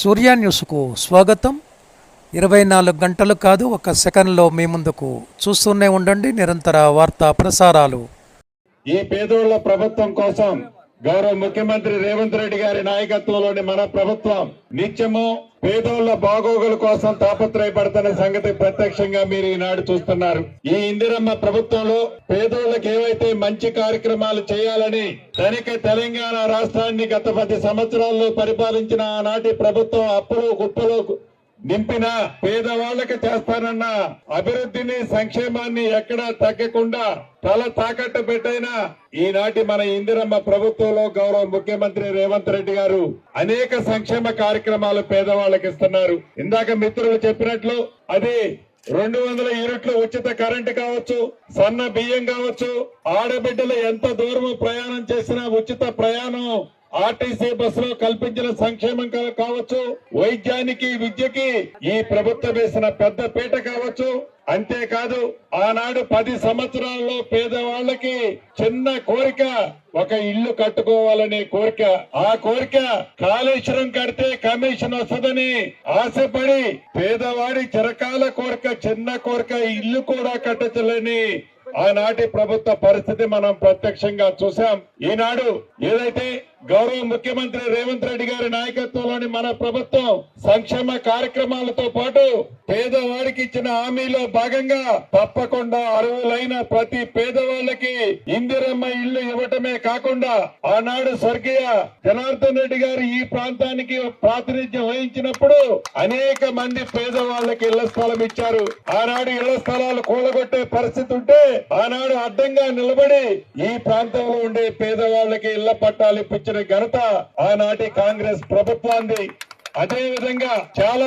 సూర్య న్యూస్కు స్వాగతం. ఇరవై నాలుగు గంటలు కాదు ఒక సెకండ్లో మీ ముందుకు చూస్తూనే ఉండండి. నిరంతర వార్తా ప్రసారాలు. ఈ పేదోళ్ళ ప్రభుత్వం కోసం గౌరవ ముఖ్యమంత్రి రేవంత్ రెడ్డి గారి నాయకత్వంలోని మన ప్రభుత్వం నిత్యము పేదోళ్ళ బాగోగుల కోసం తాపత్రయపడుతున్న సంగతి ప్రత్యక్షంగా మీరు ఈనాడు చూస్తున్నారు. ఈ ఇందిరమ్మ ప్రభుత్వంలో పేదోళ్ళకు ఏవైతే మంచి కార్యక్రమాలు చేయాలని ధనిక తెలంగాణ రాష్ట్రాన్ని గత పది సంవత్సరాల్లో పరిపాలించిన ఆనాటి ప్రభుత్వం అప్పులు గుప్పలు నింపిన పేదవాళ్ళకి చేస్తానన్న అభివృద్ధిని సంక్షేమాన్ని ఎక్కడా తగ్గకుండా తల తాకట్టు పెట్టైనా ఈనాటి మన ఇందిరమ్మ ప్రభుత్వంలో గౌరవ ముఖ్యమంత్రి రేవంత్ రెడ్డి గారు అనేక సంక్షేమ కార్యక్రమాలు పేదవాళ్ళకి ఇస్తున్నారు. ఇందాక మిత్రులు చెప్పినట్లు అది రెండు వందల యూనిట్లు ఉచిత కరెంటు కావచ్చు సన్న బియ్యం కావచ్చు ఆడబిడ్డలు ఎంత దూరం ప్రయాణం చేసినా ఉచిత ప్రయాణం ఆర్టీసీ బస్సులో కల్పించిన సంక్షేమం కావచ్చు వైద్యానికి విద్యకి ఈ ప్రభుత్వం వేసిన పెద్ద పీట కావచ్చు. అంతేకాదు ఆనాడు పది సంవత్సరాల్లో పేదవాళ్ళకి చిన్న కోరిక ఒక ఇల్లు కట్టుకోవాలనే కోరిక. ఆ కోరిక కాళేశ్వరం కడితే కమిషన్ వస్తుందని ఆశపడి పేదవాడి చిరకాల కోరిక చిన్న కోరిక ఇల్లు కూడా కట్టచలేని ఆనాటి ప్రభుత్వ పరిస్థితి మనం ప్రత్యక్షంగా చూసాం ఈనాడు ఏదైతే గౌరవ ముఖ్యమంత్రి రేవంత్ రెడ్డి గారి నాయకత్వంలోని మన ప్రభుత్వం సంక్షేమ కార్యక్రమాలతో పాటు పేదవాడికి ఇచ్చిన హామీలో భాగంగా తప్పకుండా అర్హులైన ప్రతి పేదవాళ్ళకి ఇందిరమ్మ ఇల్లు ఇవ్వటమే కాకుండా ఆనాడు స్వర్గీయ జనార్దన్ రెడ్డి గారు ఈ ప్రాంతానికి ప్రాతినిధ్యం వహించినప్పుడు అనేక మంది పేదవాళ్ళకి ఇళ్ళ స్థలం ఇచ్చారు. ఆనాడు ఇళ్ళ స్థలాలు కూలగొట్టే పరిస్థితి ఉంటే ఆనాడు అడ్డంగా నిలబడి ఈ ప్రాంతంలో ఉండే పేదవాళ్ళకి ఇళ్ళ పట్టాలు ఇప్పించిన ఘనత ఆనాటి కాంగ్రెస్ ప్రభుత్వాన్ని అదే విధంగా చాలా